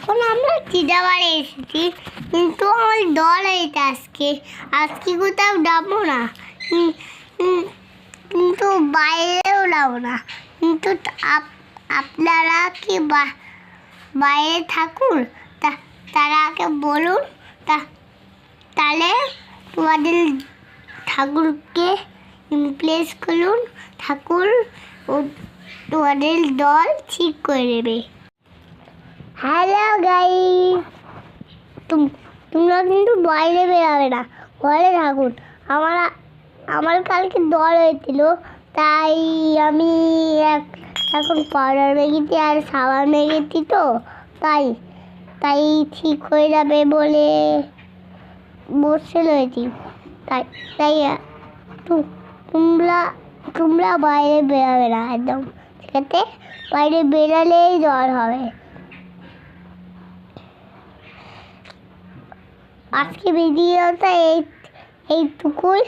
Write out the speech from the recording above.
এখন আমরা চিদাবাড়ি এসেছি। কিন্তু আমার দল এইটা আজকে। আজকে কোথাও যাব না। কিন্তু বাইরেও যাব না। কিন্তু আপ- আপনারা কি বাইরে থাকুন? তারা আগে বলুন। তাহলে তোমাদের ঠাকুরকে প্লেস করুন। ঠাকুর তোমাদের দল ঠিক করে দেবে। হ্যালো গাই তোমরা কিন্তু বাইরে বেরাবে না ঘরে থাকুন আমার আমার কালকে দল হয়েছিল তাই আমি এক- এখন পাউডার মেখেছি আর সাবান মেখেছি তো তাই তাই ঠিক হয়ে যাবে বলে বসে রয়েছি তাই তাই তোমরা তোমরা বাইরে বেরাবে না একদম ঠিক আছে বাইরে বেরালেই জ্বর হবে আজকে ভিডিওটা এই এইটুকুই